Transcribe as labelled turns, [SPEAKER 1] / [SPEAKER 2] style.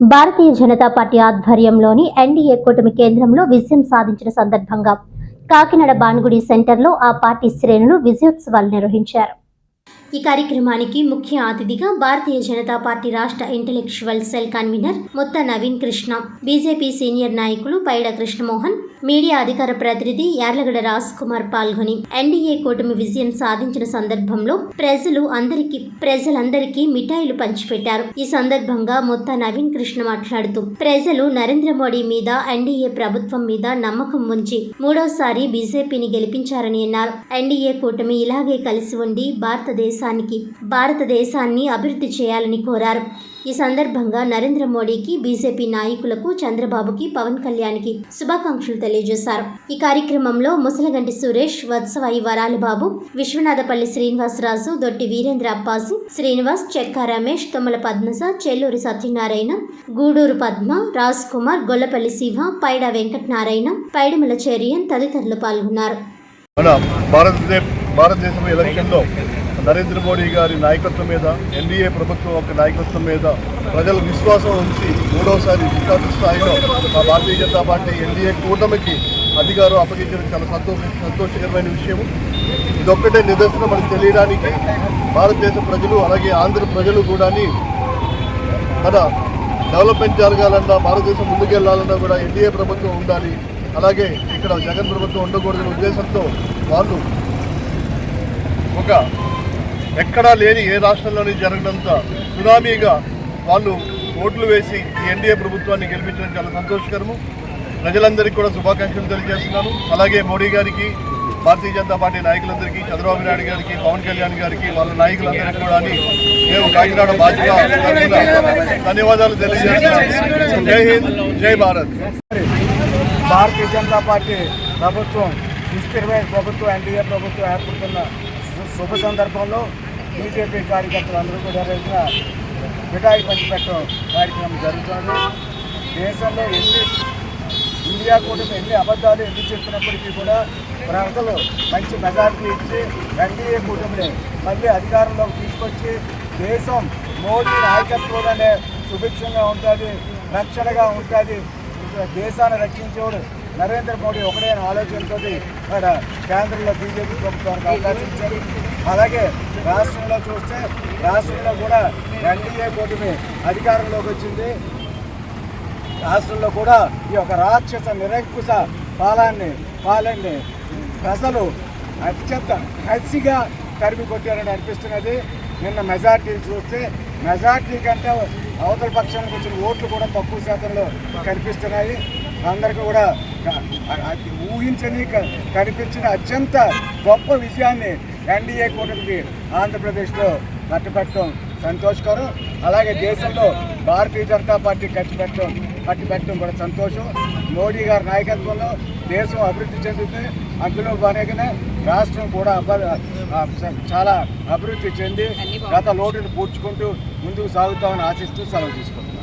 [SPEAKER 1] భారతీయ Janata Party ఆధ్వర్యంలోని NDA కూటమి కేంద్రంలో విజయం సాధించిన సందర్భంగా కాకినాడ బాన్గుడి సెంటర్లో ఆ పార్టీ శ్రేణులు విజయోత్సవాలు నిర్వహించారు. ఈ కార్యక్రమానికి ముఖ్య అతిథిగా భారతీయ జనతా పార్టీ రాష్ట్ర ఇంటెలెక్చువల్ సెల్ కన్వీనర్ మొత్త నవీన్ కృష్ణ బీజేపీ సీనియర్ నాయకులు పైడ కృష్ణమోహన్ మీడియా అధికార ప్రతినిధి యార్లగడ్డ రాజ్ కుమార్ పాల్గొని ఎన్డీఏ కూటమి విజయం సాధించిన సందర్భంలో ప్రజలు అందరికీ ప్రజలందరికీ మిఠాయిలు పంచిపెట్టారు. ఈ సందర్భంగా మొత్త నవీన్ కృష్ణ మాట్లాడుతూ ప్రజలు నరేంద్ర మోడీ మీద ఎన్డీఏ ప్రభుత్వం మీద నమ్మకం ఉంచి మూడోసారి బీజేపీని గెలిపించారని అన్నారు. ఎన్డీఏ కూటమి ఇలాగే కలిసి ఉండి దేశానికి భారతదేశాన్ని అభివృద్ధి చేయాలని కోరారు. ఈ సందర్భంగా నరేంద్ర మోడీకి బీజేపీ నాయకులకు చంద్రబాబుకి పవన్ కళ్యాణ్కి శుభాకాంక్షలు తెలియజేశారు. ఈ కార్యక్రమంలో ముసలగంటి సురేష్ వత్సవాయి వరాలబాబు విశ్వనాథపల్లి శ్రీనివాసరాజు దొట్టి వీరేంద్ర అప్పాసి శ్రీనివాస్ చెక్కా రమేష్ తొమ్మల పద్మస చెల్లూరి సత్యనారాయణ గూడూరు పద్మ రాజ్ కుమార్ గొల్లపల్లి శివ పైడ వెంకటనారాయణ పైడిమల చెరియన్ తదితరులు పాల్గొన్నారు.
[SPEAKER 2] మన భారతదేశ భారతదేశం ఎలక్షన్లో నరేంద్ర మోడీ గారి నాయకత్వం మీద ఎన్డీఏ ప్రభుత్వం యొక్క నాయకత్వం మీద ప్రజల విశ్వాసం ఉంచి మూడవసారి రికార్డు స్థాయిలో మా భారతీయ జనతా పార్టీ ఎన్డీఏ కూటమికి అధికారం అప్పగించడం చాలా సంతోష సంతోషకరమైన విషయం ఇదొక్కటే నిదర్శనం మనకు తెలియడానికి భారతదేశ ప్రజలు అలాగే ఆంధ్ర ప్రజలు కూడా మన డెవలప్మెంట్ జరగాలన్నా భారతదేశం ముందుకెళ్ళాలన్నా కూడా ఎన్డీఏ ప్రభుత్వం ఉండాలి. అలాగే ఇక్కడ జగన్ ప్రభుత్వం ఉండకూడదనే ఉద్దేశంతో వాళ్ళు ఒక ఎక్కడా లేని ఏ రాష్ట్రంలోని జరగడంత సునామీగా వాళ్ళు ఓట్లు వేసి ఈ ఎన్డీఏ ప్రభుత్వాన్ని గెలిపించడం చాలా సంతోషకరము. ప్రజలందరికీ కూడా శుభాకాంక్షలు తెలియజేస్తున్నాను. అలాగే మోడీ గారికి భారతీయ జనతా పార్టీ నాయకులందరికీ చంద్రబాబు నాయుడు గారికి పవన్ కళ్యాణ్ గారికి వాళ్ళ నాయకులందరికీ కూడా మేము కాకినాడ బాధ్యత ధన్యవాదాలు తెలియజేస్తున్నాను. జై హింద్ జై భారత్.
[SPEAKER 3] భారతీయ జనతా పార్టీ ప్రభుత్వం సుస్థిరమైన ప్రభుత్వం ఎన్డీఏ ప్రభుత్వం ఏర్పడుతున్న శుభ సందర్భంలో బీజేపీ కార్యకర్తలు అందరూ కూడా రోజున మిఠాయి పంచిపెట్టడం కార్యక్రమం జరుగుతుంది. దేశంలో ఎన్ని ఇండియా కూటమి ఎన్ని అబద్ధాలు ఎన్ని చెప్పినప్పటికీ కూడా ప్రజలు మంచి మెజార్టీ ఇచ్చి ఎన్డీఏ కూటమిని మళ్ళీ అధికారంలోకి తీసుకొచ్చి దేశం మోడీ నాయకత్వంలోనే సుభిక్షంగా ఉంటుంది రక్షణగా ఉంటుంది. దేశాన్ని రక్షించేవాడు నరేంద్ర మోడీ ఒకటే ఆలోచనతో ఇక్కడ కేంద్రంలో బీజేపీ ప్రభుత్వానికి అవకాశం ఇచ్చారు. అలాగే రాష్ట్రంలో చూస్తే రాష్ట్రంలో కూడా ఎన్డీఏ కూటమి అధికారంలోకి వచ్చింది. రాష్ట్రంలో కూడా ఈ యొక్క రాక్షస నిరంకుశ పాలాన్ని పాలన్ని ప్రజలు అత్యంత కసిగా తరిమి కొట్టారని అనిపిస్తున్నది. నిన్న మెజార్టీలు చూస్తే మెజార్టీ కంటే అవతల పక్షానికి వచ్చిన ఓట్లు కూడా తక్కువ శాతంలో కనిపిస్తున్నాయి. అందరికీ కూడా ఊహించని కనిపించిన అత్యంత గొప్ప విజయాన్ని ఎన్డీఏ కూటమికి ఆంధ్రప్రదేశ్లో కట్టుపెట్టడం సంతోషకరం. అలాగే దేశంలో భారతీయ జనతా పార్టీ కట్టిపెట్టడం కట్టిపెట్టడం కూడా సంతోషం. మోడీ గారి నాయకత్వంలో దేశం అభివృద్ధి చెందుతుంది. అందులో భాగంగానే రాష్ట్రం కూడా చాలా అభివృద్ధి చెంది గత లోటును పూడ్చుకుంటూ ముందుకు సాగుతామని ఆశిస్తూ సెలవు తీసుకుంటున్నాం.